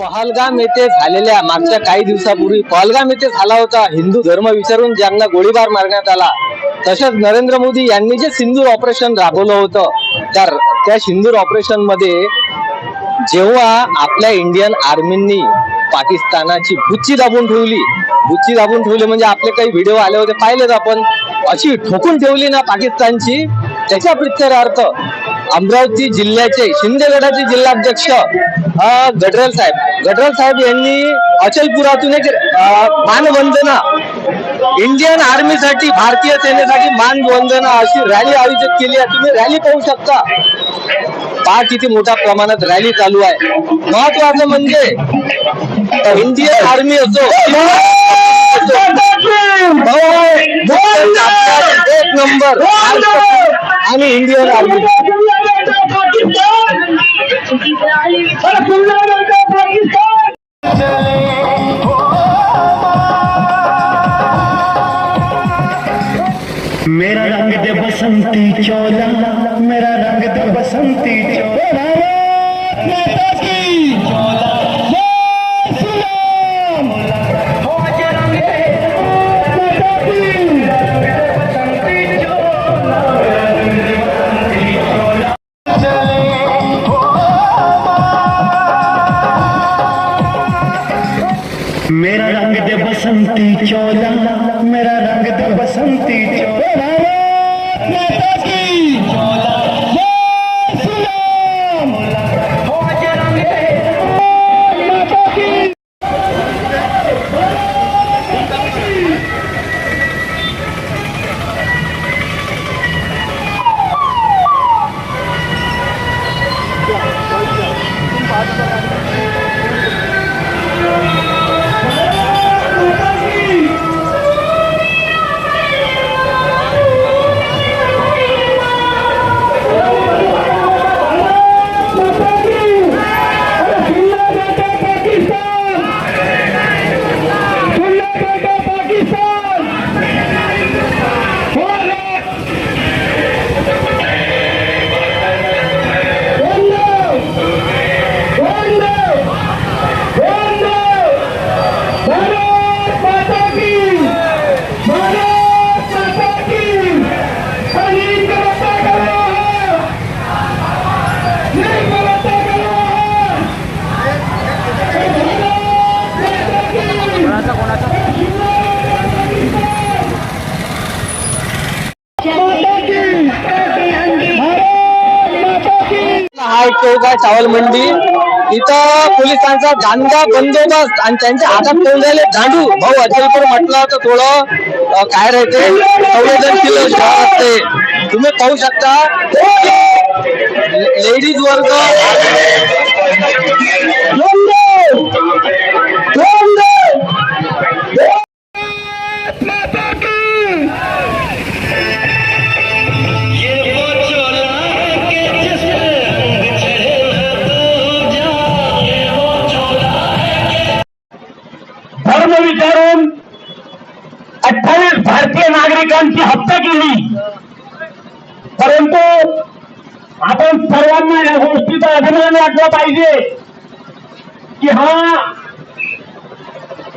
पहलगाम येथे झालेल्या मागच्या काही दिवसापूर्वी पहलगाम येथे झाला होता. हिंदू धर्म विचारून ज्यांना गोळीबार मारण्यात आला तसेच नरेंद्र मोदी यांनी जे सिंदूर ऑपरेशन राबवलं होतं त्या त्या सिंदूर ऑपरेशनमध्ये जेव्हा आपल्या इंडियन आर्मींनी पाकिस्तानाची बुच्ची दाबून ठेवली बुच्ची दाबून ठेवली म्हणजे आपले काही व्हिडिओ आले होते पाहिलेत आपण. अशी ठोकून ठेवली ना पाकिस्तानची त्याच्या प्रित्यर्थ अमरावती जिल्ह्याचे शिंदेगडाचे जिल्हाध्यक्ष हा गडरल साहेब. गडरल साहेब यांनी अचलपुरातून एक मानवंदना इंडियन आर्मीसाठी भारतीय सेनेसाठी मानवंदना अशी रॅली आयोजित केली आहे. तुम्ही रॅली पाहू शकता. पहा किती मोठ्या प्रमाणात रॅली चालू आहे. महत्वाचं म्हणजे इंडियन आर्मी असो एक नंबर आणि इंडियन आर्मी. चोला मेरा रंग दे बसंती चोला माता की चोला जय श्री राम हो जय रंग दे माता की। बसंती चोला चले हो मेरा रंग दे बसंती चोला मेरा रंग दे बसंती चोला माता की। चोला चौक आहे चावल मंडी इथं पोलिसांचा दांडगा बंदोबस्त आणि त्यांच्या हातात ठेवलेले दांडू भाऊ अचलपूर म्हटलं तर थोडं काय राहते? संवेदनशील शहर असते. तुम्ही पाहू शकता लेडीज वर्ग भारतीय नागरिकांची हत्या केली. परंतु आपण सर्वांना या गोष्टीचा अभिमान वाटला पाहिजे की हा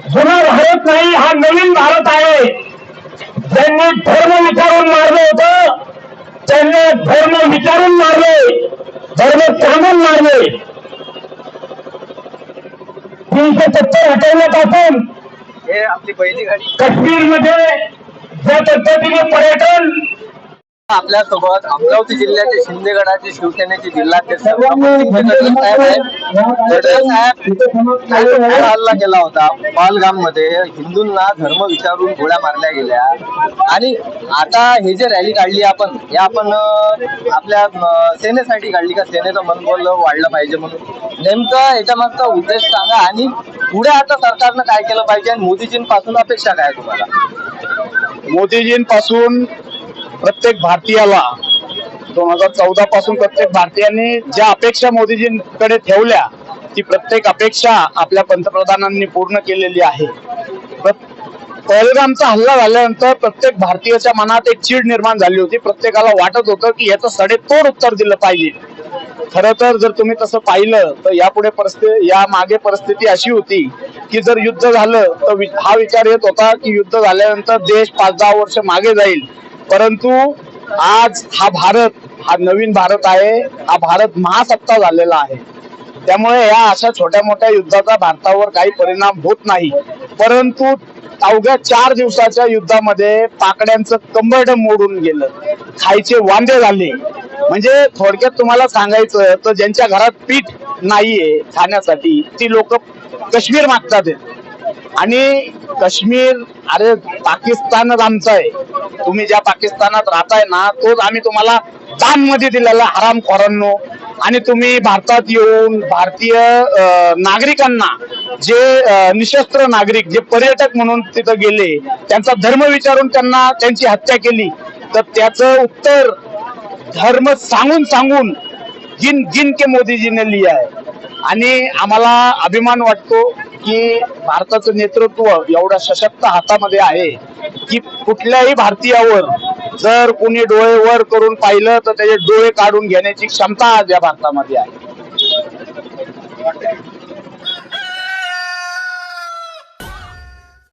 जुना भारत नाही हा नवीन भारत आहे. ज्यांनी धर्म विचारून मारलं होतं त्यांना धर्म विचारून मारले धर्म सांगून मारले. तीनशे सत्तर हटवण्यापासून हे आपली पहिली काश्मीरमध्ये ज्या पद्धतीने पर्यटन! आपल्यासोबत अमरावती जिल्ह्याचे शिंदेगडाचे शिवसेनेचे जिल्हाध्यक्ष हल्ला केला होता. पहलगाममध्ये हिंदूंना धर्म विचारून गोळ्या मारल्या गेल्या. आणि आता हे जे रॅली काढली आपण हे आपण आपल्या सेनेसाठी काढली का? सेनेचं मनबोल वाढलं पाहिजे म्हणून. नेमकं याच्या मागचा उद्देश सांगा. आणि पुढे आता सरकारनं काय केलं पाहिजे? आणि मोदीजींपासून अपेक्षा काय तुम्हाला? मोदीजींपासून प्रत्येक भारतीयाला दोन हजार चौदा पासून प्रत्येक भारतीयांनी ज्या अपेक्षा मोदीजींकडे ठेवल्या ती प्रत्येक अपेक्षा आपल्या पंतप्रधानांनी पूर्ण केलेली आहे. प्रत- पहलगामचा हल्ला झाल्यानंतर प्रत्येक भारतीयाच्या मनात एक चीड निर्माण झाली होती. प्रत्येकाला वाटत होतं की याचं सडेतोड उत्तर दिलं पाहिजे. खर तर जर तुम्ही तसं पाहिलं तर यापुढे परिस्थिती या मागे परिस्थिती अशी होती की जर युद्ध झालं तर हा विचार येत होता की युद्ध झाल्यानंतर देश पाच दहा वर्ष मागे जाईल. परंतु आज हा भारत हा नवीन भारत आहे हा भारत महासत्ता झालेला आहे. त्यामुळे या अशा छोट्या मोठ्या युद्धाचा भारतावर काही परिणाम होत नाही. परंतु अवघ्या चार दिवसाच्या युद्धामध्ये पाकड्यांचं कंबरड मोडून गेलं. खायचे वांदे झाले. म्हणजे थोडक्यात तुम्हाला सांगायचं तर ज्यांच्या घरात पीठ नाहीये खाण्यासाठी ती लोक काश्मीर मागतात. आणि काश्मीर अरे पाकिस्तानच आमचं आहे. तुम्ही ज्या पाकिस्तानात राहताय ना तोच आम्ही तुम्हाला दानमध्ये दिलेला आराम खोरांनो. आणि तुम्ही भारतात येऊन भारतीय नागरिकांना जे निशस्त्र नागरिक जे पर्यटक म्हणून तिथं गेले त्यांचा धर्म विचारून त्यांना त्यांची हत्या केली तर त्याचं उत्तर धर्म सांगून सांगून जिन जिन के मोदीजीने लिया आहे. आणि आम्हाला अभिमान वाटतो की भारताचं नेतृत्व एवढ्या सशक्त हातामध्ये आहे की कुठल्याही भारतीयावर जर कोणी डोळे वर करून पाहिलं तर त्याचे डोळे काढून घेण्याची क्षमता आज या भारतामध्ये आहे.